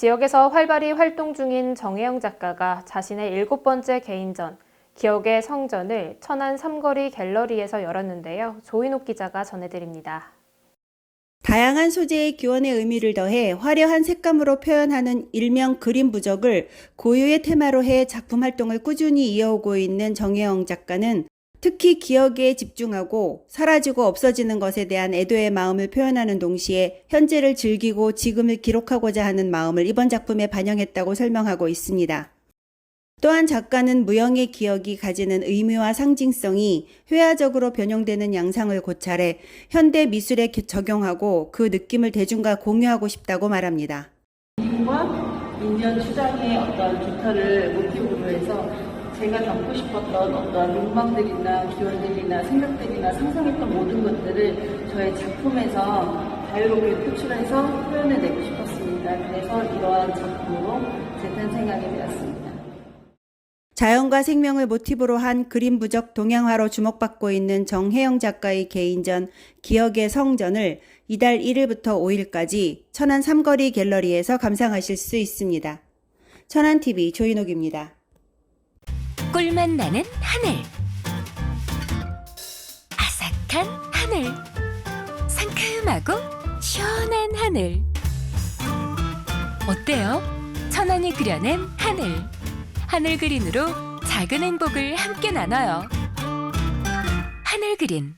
지역에서 활발히 활동 중인 정혜영 작가가 자신의 일곱 번째 개인전, 기억의 성전을 천안 삼거리 갤러리에서 열었는데요. 조인옥 기자가 전해드립니다. 다양한 소재의 기원의 의미를 더해 화려한 색감으로 표현하는 일명 그림 부적을 고유의 테마로 해 작품 활동을 꾸준히 이어오고 있는 정혜영 작가는 특히 기억에 집중하고 사라지고 없어지는 것에 대한 애도의 마음을 표현하는 동시에 현재를 즐기고 지금을 기록하고자 하는 마음을 이번 작품에 반영했다고 설명하고 있습니다. 또한 작가는 무형의 기억이 가지는 의미와 상징성이 회화적으로 변형되는 양상을 고찰해 현대 미술에 기- 적용하고 그 느낌을 대중과 공유하고 싶다고 말합니다. 인과 인연 추장의 어떤 깃털을 모티브로 해서 제가 담고 싶었던 어떤 욕망들이나 기원들이나 생각들이나 상상했던 모든 것들을 저의 작품에서 자유롭게 표출해서 표현해내고 싶었습니다. 그래서 이러한 작품으로 재탄생하게 되었습니다. 자연과 생명을 모티브로 한 그림 부적 동양화로 주목받고 있는 정혜영 작가의 개인전 기억의 성전을 이달 1일부터 5일까지 천안 삼거리 갤러리에서 감상하실 수 있습니다. 천안TV 조인옥입니다. 꿀맛 나는 하늘. 아삭한 하늘. 상큼하고 시원한 하늘. 어때요? 천안이 그려낸 하늘. 하늘 그린으로 작은 행복을 함께 나눠요. 하늘 그린